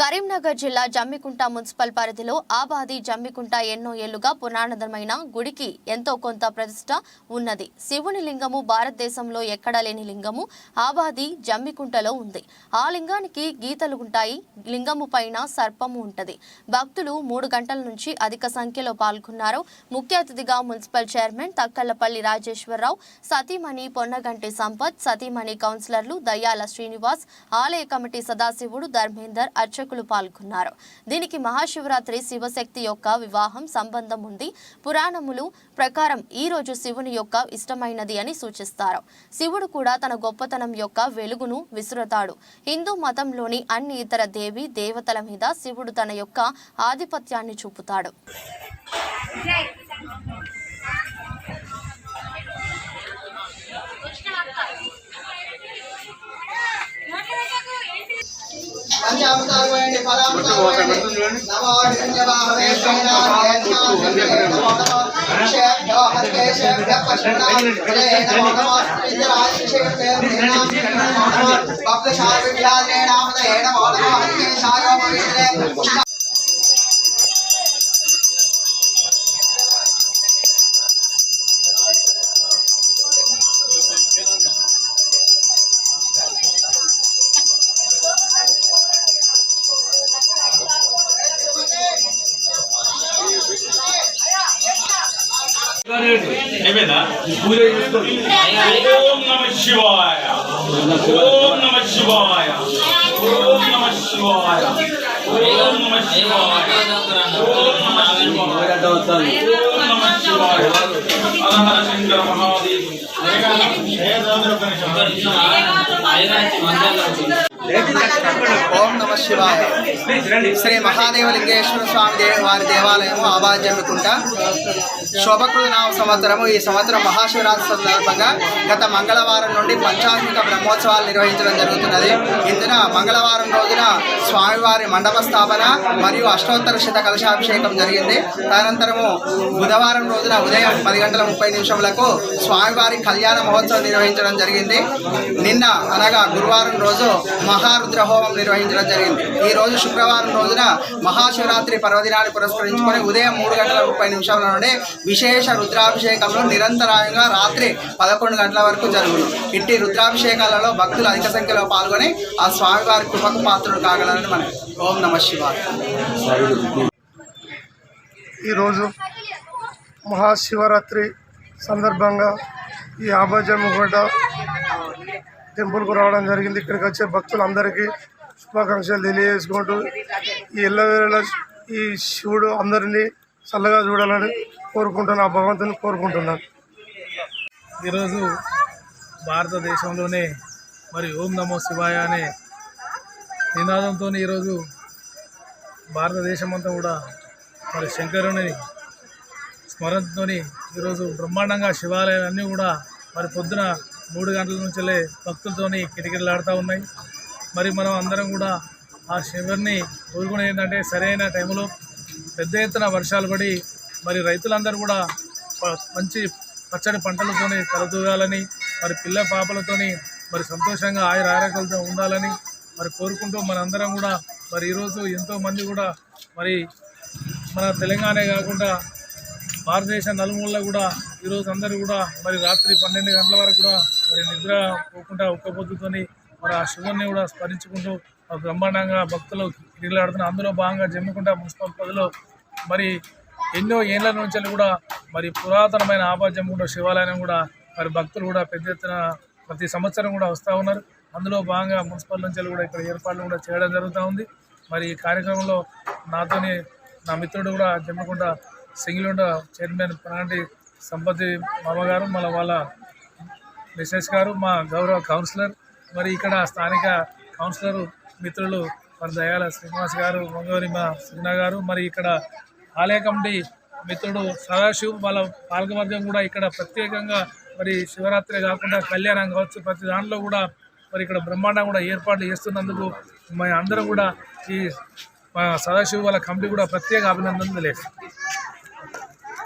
కరీంనగర్ జిల్లా జమ్మికుంట మున్సిపల్ పరిధిలో ఆబాది జమ్మికుంట ఎన్నో ఏళ్ళుగా పురాణదమైన గుడికి ఎంతో కొంత ప్రతిష్ట ఉన్నది. శివుని లింగము భారతదేశంలో ఎక్కడా లేని లింగము ఆబాది జమ్మికుంటలో ఉంది. ఆ లింగానికి గీతలు ఉంటాయి. లింగము పైన సర్పము ఉంటది. భక్తులు మూడు గంటల నుంచి అధిక సంఖ్యలో పాల్గొన్నారు. ముఖ్య అతిథిగా మున్సిపల్ చైర్మన్ తక్కలపల్లి రాజేశ్వరరావు సతీమణి పొన్నగంటి సంపత్ సతీమణి కౌన్సిలర్లు దయ్యాల శ్రీనివాస్ ఆలయ కమిటీ సదాశివుడు ధర్మేందర్ అర్చకులు పాల్గొన్నారు. దీనికి మహాశివరాత్రి శివశక్తి యొక్క వివాహం సంబంధం ఉంది. పురాణములు ప్రకారం ఈ రోజు శివుని యొక్క ఇష్టమైనది అని సూచిస్తారు. శివుడు కూడా తన గొప్పతనం యొక్క వెలుగును విసురతాడు. హిందూ మతంలోని అన్ని ఇతర దేవి దేవతల మీద శివుడు తన యొక్క ఆధిపత్యాన్ని చూపుతాడు. నమో శ్రీనాథేభ్యో హరికేశేభ్య పశ్చిమనాథే నమో నమో భక్తశాయ విద్యాధరే నామదే నమో నమో హరికేశాయ పవిత్రే ఏమైందా? పూజ చేసుకోండి ఓం నమ శివాయ. ఓం నమ శివాయ. ఓం నమ శివాయ. ఓం నమ శివాయ. ఓం నమ శివాయ. ఓం నమ శివాయ హర హర శంకర మహాదేవ్ ఓం నమ శివాయ. శ్రీ మహాదేవలింగేశ్వర స్వామి దేవి వారి దేవాలయము ఆబాద్యమికుంట శోభకృత నామ సంవత్సరము ఈ సంవత్సరం మహాశివరాత్రి సందర్భంగా గత మంగళవారం నుండి పంచాత్మిక బ్రహ్మోత్సవాలు నిర్వహించడం జరుగుతున్నది. ఇందున మంగళవారం రోజున స్వామివారి మండప స్థాపన మరియు అష్టోత్తర శత కలశాభిషేకం జరిగింది. తదనంతరము బుధవారం రోజున ఉదయం పది గంటల ముప్పై నిమిషములకు స్వామివారి కళ్యాణ మహోత్సవం నిర్వహించడం జరిగింది. నిన్న అనగా గురువారం రోజు మహారుద్ర హోమం నిర్వహించడం జరిగింది. ఈ రోజు శుక్రవారం రోజున మహాశివరాత్రి పర్వదినాన్ని పురస్కరించుకొని ఉదయం మూడు గంటల ముప్పై నిమిషాల నుండి విశేష రుద్రాభిషేకంలో నిరంతరాయంగా రాత్రి పదకొండు గంటల వరకు జరుగును. ఇట్టి రుద్రాభిషేకాలలో భక్తులు అధిక సంఖ్యలో పాల్గొని ఆ స్వామివారి కృపకు పాత్రుడు కాగలరని మనం ఓం నమ శివాయ. ఈరోజు మహాశివరాత్రి సందర్భంగా ఈ ఆబాజమ్మగూడ టెంపుల్కు రావడం జరిగింది. ఇక్కడికి వచ్చే భక్తులందరికీ శుభాకాంక్షలు తెలియజేసుకుంటూ ఈ ఎల్లవేళ ఈ శివుడు అందరినీ చల్లగా చూడాలని కోరుకుంటున్నాను ఆ భగవంతుని కోరుకుంటున్నాను. ఈరోజు భారతదేశంలోనే మరి ఓం నమో శివాయ అనే నినాదంతో ఈరోజు భారతదేశం అంతా కూడా మరి శంకరుని స్మరణతో ఈరోజు బ్రహ్మాండంగా శివాలయాలన్నీ కూడా మరి పొద్దున మూడు గంటల నుంచే భక్తులతోని కిటకిటలాడుతూ ఉన్నాయి. మరి మనం అందరం కూడా ఆ శివుని కోరుకునే ఏంటంటే సరైన టైంలో పెద్ద ఎత్తున వర్షాలు పడి మరి రైతులందరూ కూడా మంచి పచ్చడి పంటలతోని తలదూగాలని మరి పిల్ల పాపలతోని మరి సంతోషంగా ఆయుర ఆరోగ్యాలతో ఉండాలని మరి కోరుకుంటూ మనందరం కూడా మరి ఈరోజు ఎంతోమంది కూడా మరి మన తెలంగాణ కాకుండా భారతదేశ నలుమూలలో కూడా ఈరోజు అందరూ కూడా మరి రాత్రి పన్నెండు గంటల వరకు కూడా మరి నిద్ర పోకుండా ఒక్క పొద్దుతోని మరి ఆ శివుని కూడా స్మరించుకుంటూ బ్రహ్మాండంగా భక్తులు తిరిగిలాడుతున్న అందులో భాగంగా జమ్మికుంట మున్సిపల్ పరిధిలో మరి ఎన్నో ఏళ్ళ నుంచి కూడా మరి పురాతనమైన ఆబాజమ్ముకుంట శివాలయం కూడా మరి భక్తులు కూడా పెద్ద ఎత్తున ప్రతి సంవత్సరం కూడా వస్తూ ఉన్నారు. అందులో భాగంగా మున్సిపల్ నుంచి కూడా ఇక్కడ ఏర్పాట్లు కూడా చేయడం జరుగుతూ ఉంది. మరి ఈ కార్యక్రమంలో నాతోని నా మిత్రుడు కూడా జమ్మికుంట సింగిలుండ చైర్మన్ పనాటి సంపతి మామగారు మళ్ళీ వాళ్ళ మిసెస్ గారు మా గౌరవ కౌన్సిలర్ మరి ఇక్కడ స్థానిక కౌన్సిలర్ మిత్రులు మరి దయాల శ్రీనివాస్ గారు మంగవరి మా సుగుణ గారు మరి ఇక్కడ ఆలయ కమిటీ మిత్రుడు సదాశివ్ వాళ్ళ పాలకవర్గం కూడా ఇక్కడ ప్రత్యేకంగా మరి శివరాత్రి కాకుండా కళ్యాణం కావచ్చు ప్రతి దాంట్లో కూడా మరి ఇక్కడ బ్రహ్మాండం కూడా ఏర్పాట్లు చేస్తున్నందుకు మేము అందరూ కూడా ఈ మా సదాశివ్ వాళ్ళ కమిటీ కూడా ప్రత్యేక అభినందనలు తెలియదు